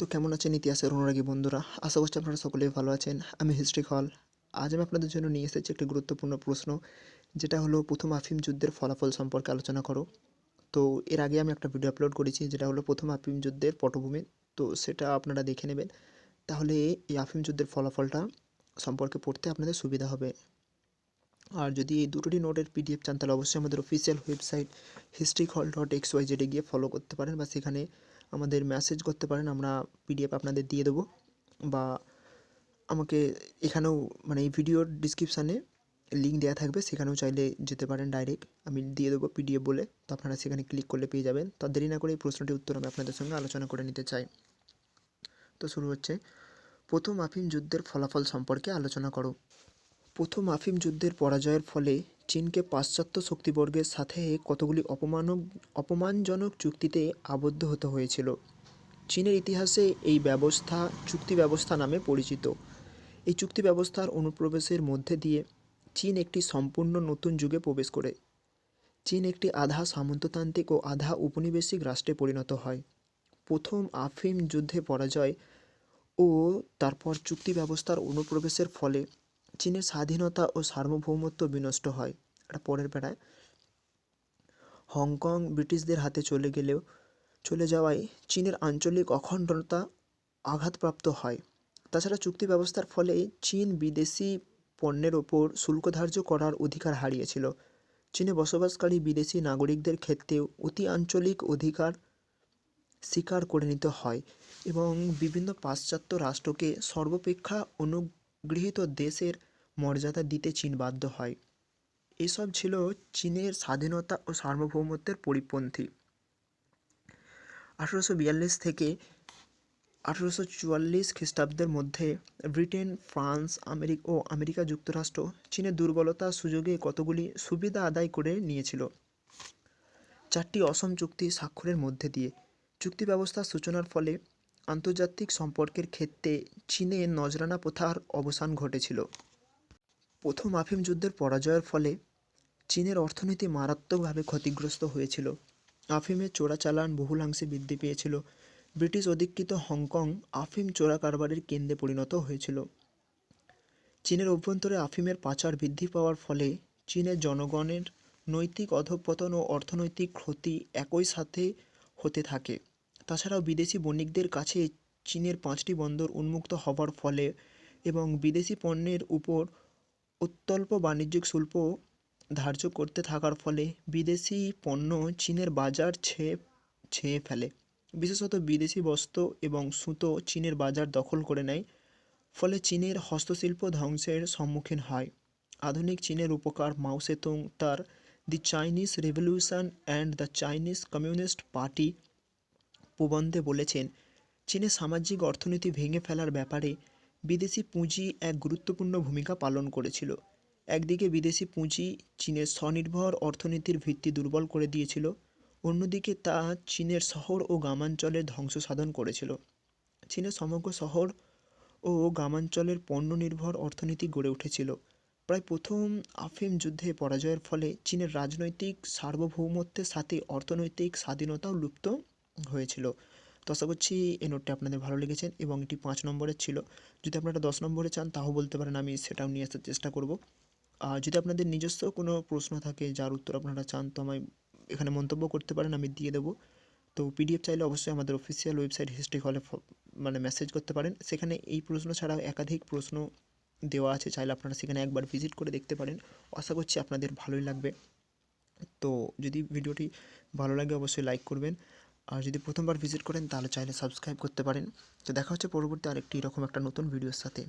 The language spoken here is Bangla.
তো কেমন আছেন ইতিহাসের অনুরাগী বন্ধুরা? আশা করছি আপনারা সকলেই ভালো আছেন। আমি হিস্ট্রি হল। আজ আমি আপনাদের জন্য নিয়ে এসেছি একটি গুরুত্বপূর্ণ প্রশ্ন, যেটা হলো প্রথম আফিম যুদ্ধের ফলাফল সম্পর্কে আলোচনা করো। তো এর আগে আমি একটা ভিডিও আপলোড করেছি, যেটা হলো প্রথম আফিম যুদ্ধের পটভূমি। তো সেটা আপনারা দেখে নেবেন। তাহলে এই আফিম যুদ্ধের ফলাফলটা সম্পর্কে পড়তে আপনাদের সুবিধা হবে। আর যদি এই দুটোটি নোটের পিডিএফ চান, তাহলে অবশ্যই আমাদের official website history hall dot X Y জেডে গিয়ে ফলো করতে পারেন বা সেখানে আমাদের মেসেজ করতে পারেন, আমরা পিডিএফ আপনাদের দিয়ে দেবো বা আমাকে এখানেও মানে এই ভিডিওর ডিসক্রিপশানে লিঙ্ক দেওয়া থাকবে, সেখানেও চাইলে যেতে পারেন ডাইরেক্ট আমি দিয়ে দেবো পিডিএফ বলে। তো আপনারা সেখানে ক্লিক করলে পেয়ে যাবেন। তো দেরি না করে এই প্রশ্নটির উত্তর আমি আপনাদের সঙ্গে আলোচনা করে নিতে চাই। তো শুরু হচ্ছে, প্রথম আফিম যুদ্ধের ফলাফল সম্পর্কে আলোচনা করো। প্রথম আফিম যুদ্ধের পরাজয়ের ফলে চীনকে পাশ্চাত্য শক্তিবর্গের সাথে কতগুলি অপমানক, অপমানজনক চুক্তিতে আবদ্ধ হতে হয়েছিল। চীনের ইতিহাসে এই ব্যবস্থা, চুক্তি ব্যবস্থা নামে পরিচিত। এই চুক্তি ব্যবস্থার অনুপ্রবেশের মধ্যে দিয়ে চীন একটি সম্পূর্ণ নতুন যুগে প্রবেশ করে। চীন একটি আধা সামন্ততান্ত্রিক ও আধা উপনিবেশিক রাষ্ট্রে পরিণত হয়। প্রথম আফিম যুদ্ধে পরাজয় ও তারপর চুক্তি ব্যবস্থার অনুপ্রবেশের ফলে চীনের স্বাধীনতা ও সার্বভৌমত্ব বিনষ্ট হয়। এটা পরের বেড়ায় হংকং ব্রিটিশদের হাতে চলে গেলেও চলে যাওয়ায় চীনের আঞ্চলিক অখণ্ডতা আঘাতপ্রাপ্ত হয়। তাছাড়া চুক্তি ব্যবস্থার ফলে চীন বিদেশি পণ্যের ওপর শুল্ক ধার্য করার অধিকার হারিয়েছিল। চীনে বসবাসকারী বিদেশি নাগরিকদের ক্ষেত্রেও অতি আঞ্চলিক অধিকার স্বীকার করে নিতে হয় এবং বিভিন্ন পাশ্চাত্য রাষ্ট্রকে সর্বাপেক্ষা অনুগৃহীত দেশের মর্যাদা দিতে চীন বাধ্য হয়। এসব ছিল চীনের স্বাধীনতা ও সার্বভৌমত্বের পরিপন্থী। আঠেরোশো বিয়াল্লিশ থেকে আঠেরোশো চুয়াল্লিশ খ্রিস্টাব্দের মধ্যে ব্রিটেন, ফ্রান্স, আমেরিকা ও আমেরিকা যুক্তরাষ্ট্র চীনের দুর্বলতার সুযোগে কতগুলি সুবিধা আদায় করে নিয়েছিল? চারটি অসম চুক্তি স্বাক্ষরের মধ্যে দিয়ে চুক্তি ব্যবস্থার সূচনার ফলে আন্তর্জাতিক সম্পর্কের ক্ষেত্রে চীনে নজরানা প্রথার অবসান ঘটেছিল। প্রথম আফিম যুদ্ধের পরাজয়ের ফলে চীনের অর্থনীতি মারাত্মকভাবে ক্ষতিগ্রস্ত হয়েছিল। আফিমের চোরাচালান বহুলাংশে বৃদ্ধি পেয়েছিল। ব্রিটিশ অধিকৃত হংকং আফিম চোরা কারবারের কেন্দ্রে পরিণত হয়েছিল। চীনের অভ্যন্তরে আফিমের পাচার বৃদ্ধি পাওয়ার ফলে চীনের জনগণের নৈতিক অধঃপতন ও অর্থনৈতিক ক্ষতি একই সাথে হতে থাকে। তাছাড়াও বিদেশি বণিকদের কাছে চীনের পাঁচটি বন্দর উন্মুক্ত হওয়ার ফলে এবং বিদেশি পণ্যের উপর অত্যল্প বাণিজ্যিক শুল্ক ধার্য করতে থাকার ফলে বিদেশি পণ্য চীনের বাজার ছেয়ে ছেয়ে ফেলে। বিশেষত বিদেশি বস্ত্র এবং সুতো চীনের বাজার দখল করে নেয়, ফলে চীনের হস্তশিল্প ধ্বংসের সম্মুখীন হয়। আধুনিক চীনের উপকার মাও সেতুং তার the Chinese revolution and the Chinese communist party প্রবন্ধে বলেছেন চীনের সামাজিক অর্থনীতি ভেঙে ফেলার ব্যাপারে বিদেশি পুঁজি এক গুরুত্বপূর্ণ ভূমিকা পালন করেছিল। একদিকে বিদেশি পুঁজি চীনের স্বনির্ভর অর্থনীতির ভিত্তি দুর্বল করে দিয়েছিল, অন্যদিকে তা চীনের শহর ও গ্রামাঞ্চলের ধ্বংস সাধন করেছিল। চীনের সমগ্র শহর ও গ্রামাঞ্চলের পণ্য নির্ভর অর্থনীতি গড়ে উঠেছিল। প্রায় প্রথম আফিম যুদ্ধে পরাজয়ের ফলে চীনের রাজনৈতিক সার্বভৌমত্বের সাথে অর্থনৈতিক স্বাধীনতাও লুপ্ত হয়েছিল। তো আশা করছি এই নোটটি আপনাদের ভালো লেগেছে এবং এটি পাঁচ নম্বরের ছিল। যদি আপনারা দশ নম্বরে চান, তাও বলতে পারেন, আমি সেটাও নিয়ে আসার চেষ্টা করব। আর যদি আপনাদের নিজস্ব কোনো প্রশ্ন থাকে, যার উত্তর আপনারা চান, তো আমায় এখানে মন্তব্য করতে পারেন, আমি দিয়ে দেবো। তো পিডিএফ চাইলে অবশ্যই আমাদের অফিসিয়াল ওয়েবসাইট হিস্ট্রি হলে মানে মেসেজ করতে পারেন। সেখানে এই প্রশ্ন ছাড়াও একাধিক প্রশ্ন দেওয়া আছে, চাইলে আপনারা সেখানে একবার ভিজিট করে দেখতে পারেন। আশা করছি আপনাদের ভালোই লাগবে। তো যদি ভিডিওটি ভালো লাগে, অবশ্যই লাইক করবেন। আর যদি প্রথমবার ভিজিট করেন তাহলে চাইলে সাবস্ক্রাইব করতে পারেন। তো দেখা হচ্ছে পরবর্তী আরেকটি এরকম একটা নতুন ভিডিওর সাথে।